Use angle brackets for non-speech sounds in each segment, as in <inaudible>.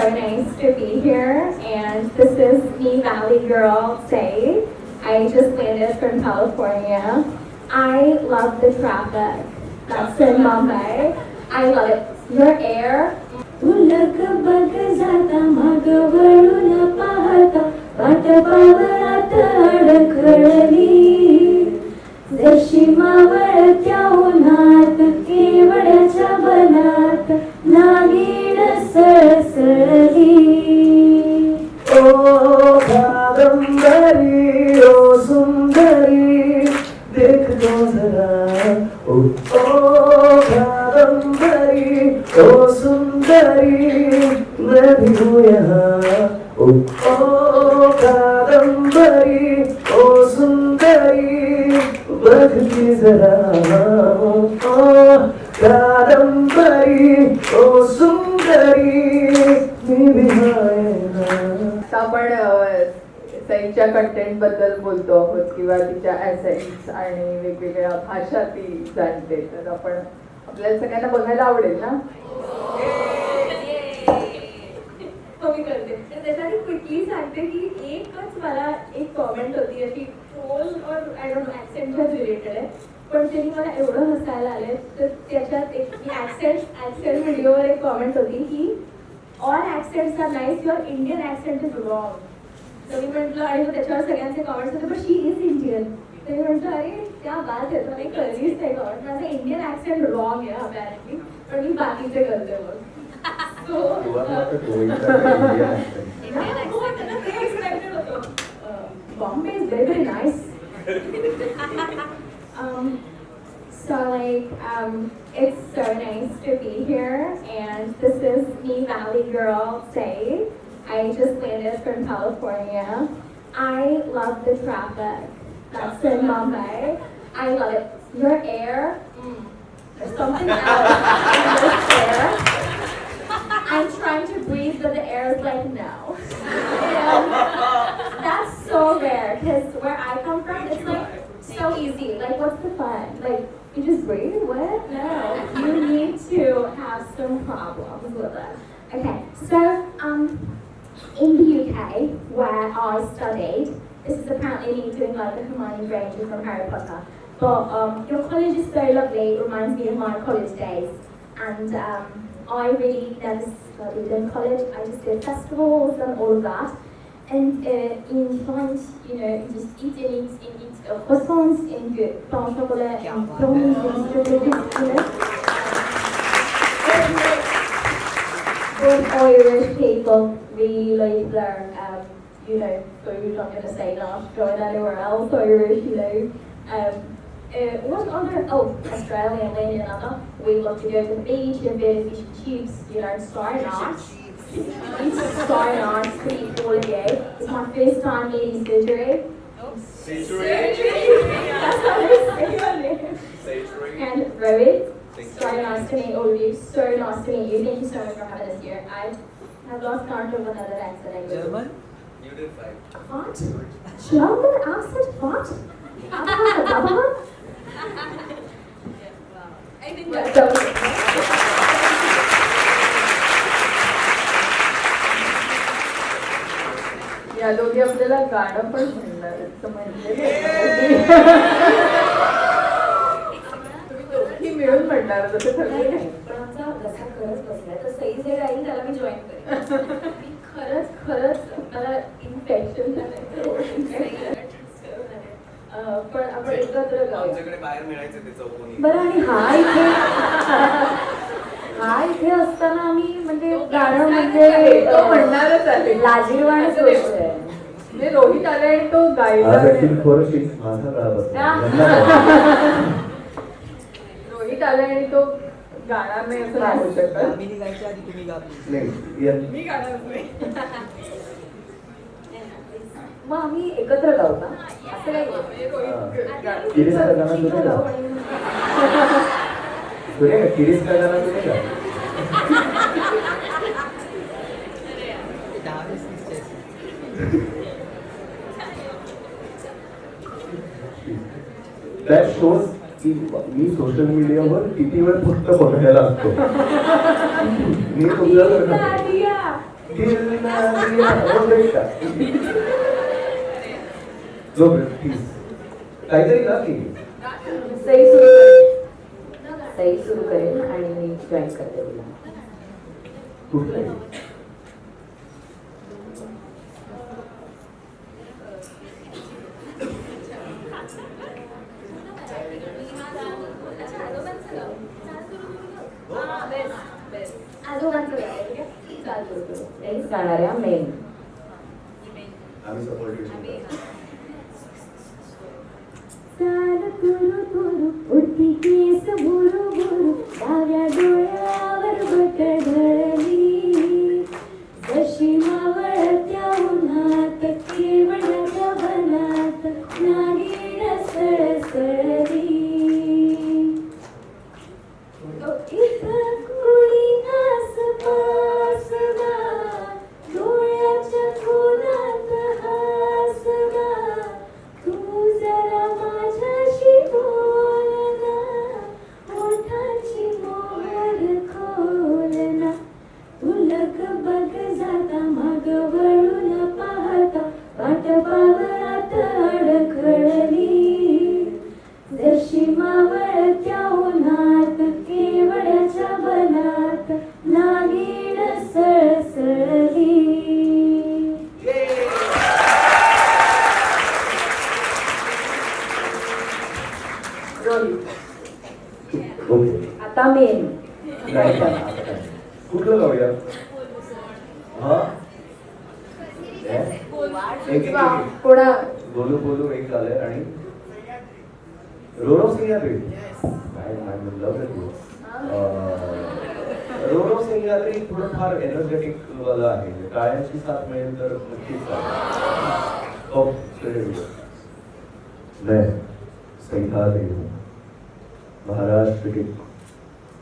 nice to be here, and this is me, Valley Girl Say. I just landed from California. I love the traffic that's in Mumbai. I love it. Your air. उलग बग जाता मग वळून पाहता वाट पावलात अडखळली जशी मावळत्या उन्हात केवळच्या बनात नागिण सळसळली ओ सईच्या कंटेंटबद्दल बोलतो आहोत किंवा तिच्या ॲसेंट्स आणि वेगवेगळ्या भाषा ती जाणते. तर आपण आपल्याला सगळ्यांना बघायला आवडेल ना? हो, कमी करते. तर त्यासाठी क्विकली सांगते की एकच मला एक कॉमेंट होती अशी ट्रोल और आय डोंट ॲक्सेंटच्या रिलेटेड आहे. पण त्यांनी मला एवढं हसायला आले तर त्याच्यात एक ॲक्सेंट ॲक्सेंट व्हिडिओवर एक कॉमेंट होती की all accents are nice your Indian accent is wrong तर मी म्हटलं आणि मग त्याच्यावर सगळ्यांचे कॉमेंट्स होते पण शी इज इंडियन तर मी म्हटलं अरे त्या बात आहे तर मी कधीच नाही कॉमेंट माझं इंडियन ॲक्सेंट रॉंग आहे अपॅरेंटली पण मी बाकीचे करते मग So, <laughs> Bombay is very very nice. <laughs> um, so like um, it's so nice to be here, and this is me, Valley Girl Say. I just landed from California. I love the traffic that's in Mumbai. I love it. Your air, mm, there's something else in this air. I'm trying to breathe, but the air is like no. That's so rare because where I come from, it's like so easy. Like, what's the fun? Like, you just breathe? What? No. You need to have some problems with it. Okay, so um, in the UK, where I studied, this is apparently me doing like the Hermione Granger from Harry Potter. But um, your college is so lovely. It reminds me of my college days. And um, I really never studied in college. I just did festivals and all of that. And uh, in France, you know, just eat and eat and eat croissants and good pain au chocolat and brownies and strawberries, you know. Good Irish people really like their, um, you know, food. I'm going to say not going anywhere else Irish, you know. Um, uh, what other? Oh, Australia and London. Anna. We love to go to the beach and be fish and chips, you know, star knots. Eat star knots to eat all day. It's my first time eating surgery. <laughs> That's how they say it. And Rohit, so nice to meet all of you. So nice to meet you. Thank you so much for having us here. I have lost count of another accent. German? What? German accent? What? Apa? Apa? I think Yeah, that's so- या दोघी आपल्याला गाणं पण म्हणणार आहेत, मिळून म्हणणार जसं ठरलं नाही पण आमचा घसा खरंच बसलाय. तर सई जे राहील त्याला मी जॉईन करेन. मी खरंच खरंच मला इन्फेक्शन पण आपण एकत्र गाऊया आमच्याकडे बाहेर मिळायचे ते चौकोनी. बरं आणि हा इथे हा इथे असताना आम्ही म्हणजे गाणं म्हणजे तो म्हणणारच आहे. लाजीरवाणच गोष्ट आहे. म्हणजे रोहित आले आणि तो गायला माझा राग. रोहित आला आणि तो गाणार नाही असं नाही होऊ शकत. आम्ही निघायच्या आधी तुम्ही गा please. नाही, या- मी गाणार नाही. मग आम्ही एकत्र गाऊ का? असं काही नाही. म्हणजे रोहित किरीस तुम्ही किरीस दहा वीस की मी सोशल मीडियावर किती वेळ फक्त बघायला असतो मी दिया हो जो काहीतरी ना की. सई सुरू करेल. आणि मी जॉईन करते तुला. कुठलं गाऊया हा? एक- एक- बोलू बोलू एक झालंय आणि रोरो सिंग काय रोरो सिंग यात्री थोडं फार एनर्जेटिक वाला आहे साथ मिळेल तर नक्कीच मैं हूँ। महाराष्ट्र के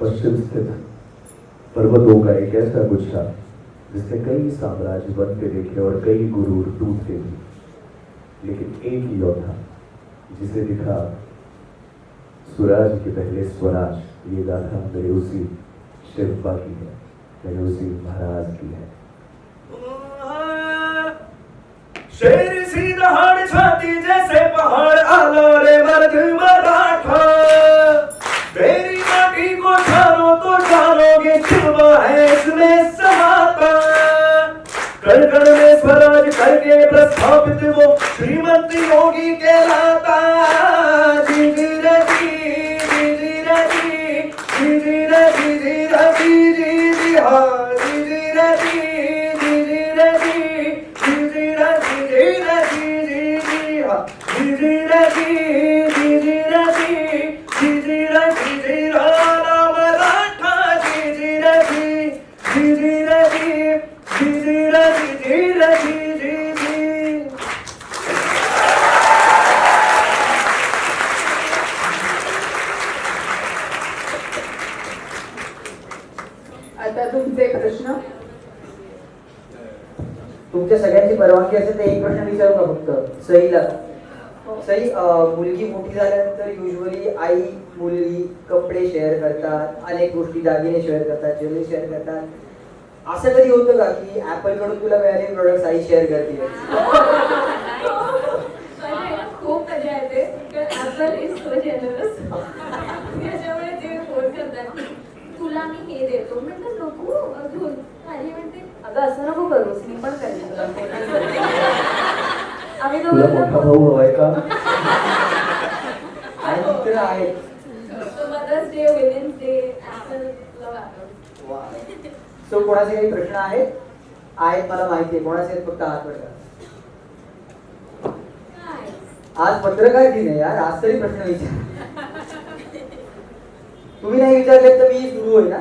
पश्चिम स्थित पर्वतों का एक ऐसा गुच्छा जिसने कई साम्राज्य बनते देखे और कई गुरूर टूटते भी। लेकिन एक ही योद्धा जिसे दिखा स्वराज के पहले स्वराज, ये गाथा मेरे उसी शिल्पा की है, मेरे उसी महाराज की है। शेर सी दहाड़ छाती जैसे पहाड़, आलो रे मर्द मराठा छानो तो जानोगे छिपा है इसमें समाता कण कण में स्वराज करके प्रस्थापित वो श्रीमती योगी कहलाता जी जी जी रे जी जी रे जी जी जी आता तुमचे प्रश्न. तुमच्या सगळ्यांची परवानगी असेल तर एक प्रश्न विचारू का फक्त? सईला. सई अं, मुलगी मोठी झाल्यानंतर युजली आई मुलगी कपडे शेअर करतात अनेक गोष्टी दागिने शेअर करतात ज्वेलरी शेअर करतात. असं कधी होतं का की ऍपलकडून तुला मिळालेले प्रोडक्ट आई शेअर करते? <laughs> खूप मजा येते. ऍपल इज सो जेनरस त्याच्यामुळे ते फोन करतात. तुला मी हे देतो. म्हणलं नको अजून. माझी म्हणते अगं असं नको करूस. मी पण करेन तुला. आम्ही तुला मोठा दोघं भाऊ हवाय का? <laughs> आणि मित्र आहेत. सो कोणाचे काही प्रश्न आहेत? आहेत मला माहिती आहे. कोणाचे आहेत? फक्त हात पडतात आज पत्रकार दिन आहे यार. आज तरी प्रश्न विचार. तुम्ही नाही विचारले तर मी सुरू होईल ना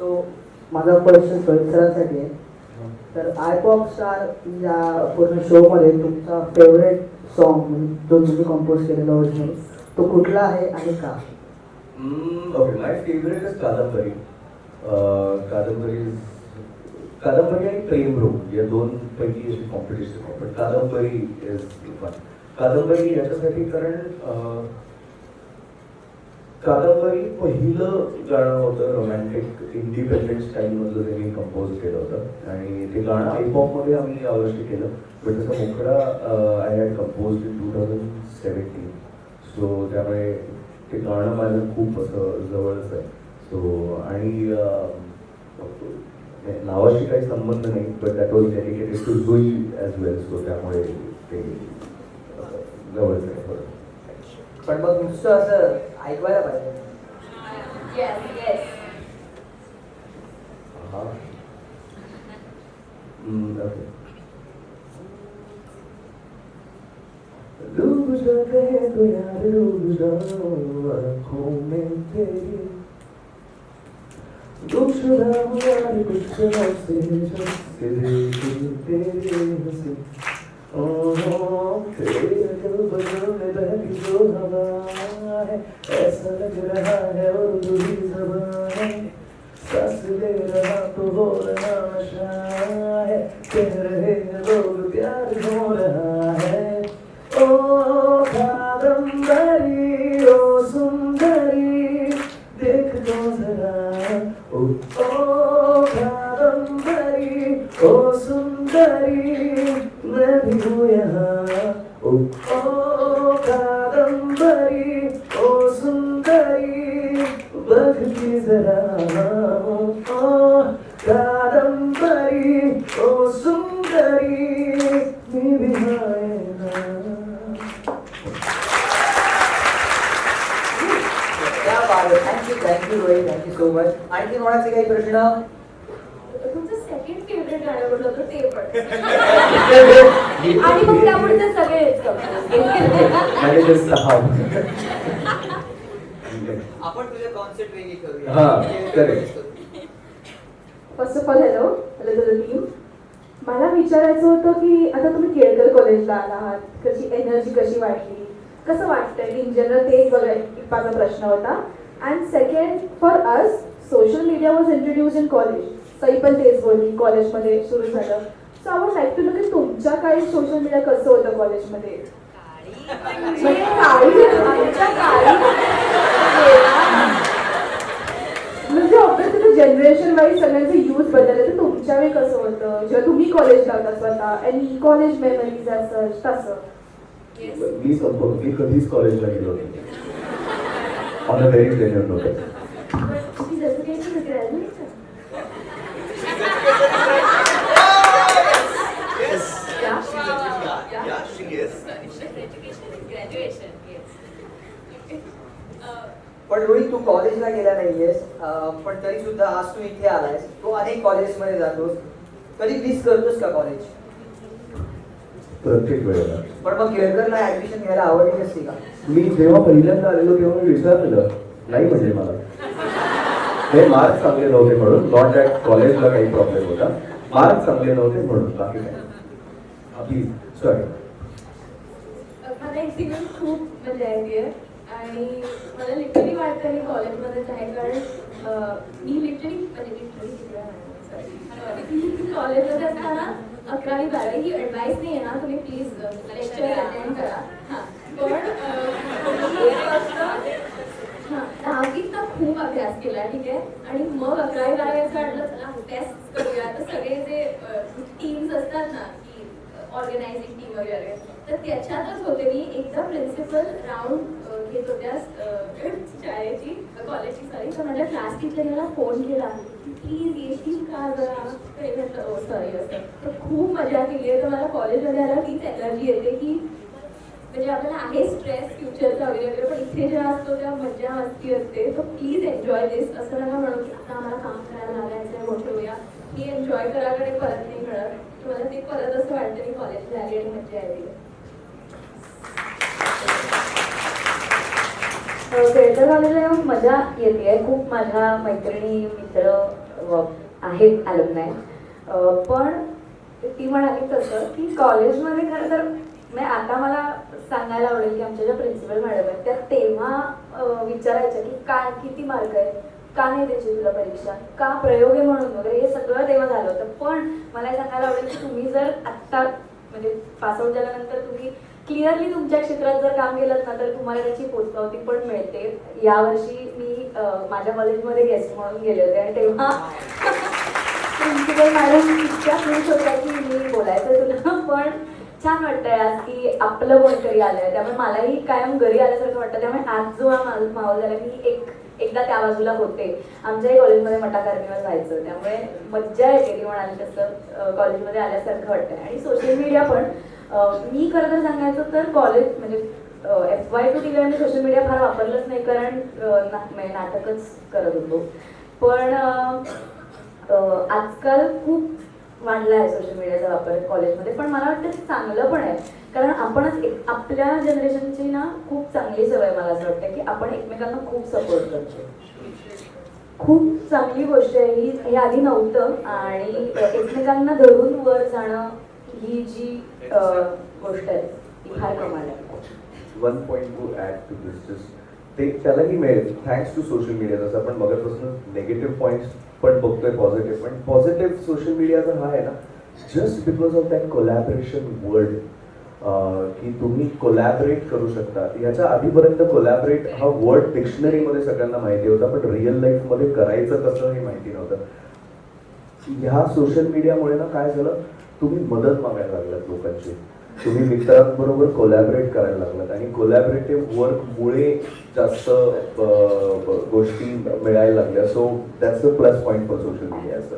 तो माझा प्रश्न सोयीक सरांसाठी आहे. तर आयपॉप स्टार या पूर्ण शो मध्ये तुमचा फेवरेट सॉन्ग जो तुम्ही कंपोज केलेला ओरिजिनल तो कुठला आहे आणि का? ओके माय फेवरेट कादंबरी कादंबरी कादंबरी आणि प्रेमरोग या दोन पैकी अशी कॉम्पिटिशन आहे. पण कादंबरी इज फन कादंबरी याच्यासाठी कारण कादंबरी पहिलं गाणं होतं रोमॅन्टिक इंडिपेंडेंट स्टाईलमधलं त्यांनी कंपोज केलं होतं. आणि ते गाणं आयपॉपमध्ये आम्ही यावर्षी केलं. पण त्याचा मोकळा I had compose in two thousand seventeen so त्यामुळे ते गाणं माझं खूप असं जवळच आहे. सो आणि नावाशी काही संबंध नाही but that was dedicated to Jui as well so त्यामुळे ते जवळच आहे थोडं पण मग नुसतं असं ऐकवायला पाहिजे. Yes, yes. हाँ. हम्म, ओके डूब जाओ आँखों में तेरी गुमशुदा हूँ यार कुछ ऐसे जैसे देखूं तेरे तेरे दिल बदलने बहकी जो ऐसा लग रहा है सांस ले रहा तो हो रहा नशा है कह रहे हैं लोग प्यार हो रहा ओ ओ कादम्बरी ओ सुंदरी बघती जरा. ओ कादंबरी ओ सुंदरी मी thank you thank you Rohit thank you so much आणखी कोणाचे काही प्रश्न? तुमचं सेकंड फेवरेट गाणं कुठलं होतं ते पण. <laughs> आणि मग त्यापुढचे आपण तुझ्या कॉन्सेप्ट वेगळी करूया. हा. First of all hello hello to the team मला विचारायचं होतं की आता तुम्ही केळकर कॉलेजला आला आहात कशी एनर्जी कशी वाटली कसं वाटतंय? इन जनरल ते एक बघा एक माझा प्रश्न होता. And second for us social media was introduced in college Sai पण तेच बोलली कॉलेजमध्ये सुरू झालं. So I was like to look की तुमच्या काळी सोशल मीडिया कसं होतं कॉलेजमध्ये म्हणजे काळी आमच्या काळी. म्हणजे ऑब्विसली जनरेशन वाईज सगळ्यांचं यूज बदललं. तर तुमच्या वेळी कसं होतं? जेव्हा तुम्ही कॉलेजला होता स्वतः आणि कॉलेज मेमरीज असं तसं. मी मी कधीच कॉलेजला गेलो नाही. On a very pleasure note तुम्ही जसं काही तुम्ही graduate आहे. Yeah, she is. पण रोहित तू कॉलेजला गेला नाहीयेस. पण तरी सुद्धा आज तू इथे आलायस. तू अनेक कॉलेजमध्ये जातोस. कधी मिस करतोस का कॉलेज प्रत्येक वेळेला. पण मग केळकरला ऍडमिशन घ्यायला आवडली नसती का? मी जेव्हा पहिल्यांदा आलेलो तेव्हा मी विचारलेलं नाही म्हणजे मला. हे मार्क चांगले नव्हते म्हणून नॉट दॅट कॉलेजला काही प्रॉब्लेम होता. मार्क चांगले नव्हते म्हणून बाकी काय प्लीज सॉरी मला खूप मजा येते आणि मला लिटरली वाटतं मी कॉलेजमध्येच आहे कारण मी लिटरली म्हणजे लिटरली कॉलेजमध्ये असताना अकरावी बारावी ही ॲडवाईस नाही आहे ना तुम्ही प्लीज लेक्चर अटेंड करा. हां. पण हां दहावीत तर खूप अभ्यास केला ठीक आहे? आणि मग अकरावी बारावी असं वाटलं चला टेस्ट करूया. तर सगळे जे टीम्स असतात ना की ऑर्गनायझिंग टीम वगैरे तर त्याच्यातच होते. मी एकदा प्रिन्सिपल राऊंड घेत होत्या शाळेची कॉलेजची सॉरी तर माझ्या क्लास टीचरला फोन केला. प्लीज येशील का जरा? ते म्हटलं oh, सॉरी असं oh, तर खूप मजा केली. आहे तर मला कॉलेजमध्ये आला तीच एनर्जी येते की म्हणजे आपल्याला आहे स्ट्रेस फ्युचरचा वगैरे वगैरे पण इथे जेव्हा असतो तेव्हा मजा मस्ती असते. तर प्लीज एन्जॉय दिस असं नका म्हणू की आता आम्हाला काम करायला लागायचं मोठे होऊया. हे एन्जॉय कराकडे परत नाही मिळत. तर मला ते परत असं वाटतं की कॉलेजला आली आणि मजा आली केळकर कॉलेजला मजा येते खूप माझ्या मैत्रिणी मित्र आहेत नाही पण ती म्हणाली तसं की कॉलेजमध्ये खरं तर म्हणजे आता मला सांगायला आवडेल की आमच्या ज्या प्रिन्सिपल मॅडम आहेत त्या तेव्हा विचारायच्या की काय किती मार्क आहेत? का नाही द्यायची तुला परीक्षा? का प्रयोग आहे म्हणून वगैरे? हे सगळं तेव्हा झालं होतं. पण मला सांगायला आवडेल की तुम्ही जर आत्ता म्हणजे पासआउट झाल्यानंतर तुम्ही क्लिअरली तुमच्या क्षेत्रात जर काम केलं ना तर तुम्हाला त्याची पोचपावती पण मिळते. यावर्षी मी माझ्या कॉलेजमध्ये गेस्ट म्हणून गेले होते आणि तेव्हा <laughs> प्रिन्सिपल मॅडम इतक्या खुश होत्या की मी बोलायचं तुला. पण छान वाटतंय आज की आपलं कोणतरी आलंय. त्यामुळे मलाही कायम घरी आल्यासारखं वाटतं. त्यामुळे आज जो हा माझा माहोल झाला मी एक एकदा त्या बाजूला होते. आमच्याही कॉलेजमध्ये मटा कार्निवल व्हायचं. त्यामुळे मज्जा येते ती म्हणाली तसं कॉलेजमध्ये आल्यासारखं वाटतंय. आणि सोशल मीडिया पण मी खरं तर सांगायचं तर कॉलेज म्हणजे एफ वाय टू टी मी सोशल मीडिया फार वापरलंच नाही कारण ना- म्हणजे नाटकच करत होतो. पण आजकाल खूप वाढला आहे सोशल मीडियाचा वापर कॉलेजमध्ये पण मला वाटतं ते चांगलं पण आहे. कारण आपणच एक आपल्या जनरेशनची ना खूप चांगली सवय मला असं वाटतं की आपण एकमेकांना खूप सपोर्ट करतो खूप चांगली गोष्ट आहे. ही हे आधी नव्हतं. आणि एकमेकांना धरून वर जाणं ही जी गोष्ट आहे ती फार कमाल आहे. One point to add to this just ते त्यालाही मिळेल थँक्स टू सोशल मीडिया जसं आपण मगापासून नेगेटिव्ह पॉईंट्स पण बघतोय पॉझिटिव्ह पण. पॉझिटिव्ह सोशल मीडियाचा हा आहे ना just because of that collaboration word की तुम्ही कोलॅबरेट करू शकता. ह्याच्या आधीपर्यंत कोलॅबरेट हा वर्ड डिक्शनरीमध्ये सगळ्यांना माहिती होता पण रिअल लाईफमध्ये करायचं कसं हे माहिती नव्हतं. ह्या सोशल मीडियामुळे ना काय झालं तुम्ही मदत मागायला लागलात लोकांची. तुम्ही मित्रांबरोबर कोलॅबरेट करायला लागलात. आणि कोलॅबरेटिव्ह वर्कमुळे जास्त गोष्टी मिळायला लागल्या. So that's a plus point for social media sir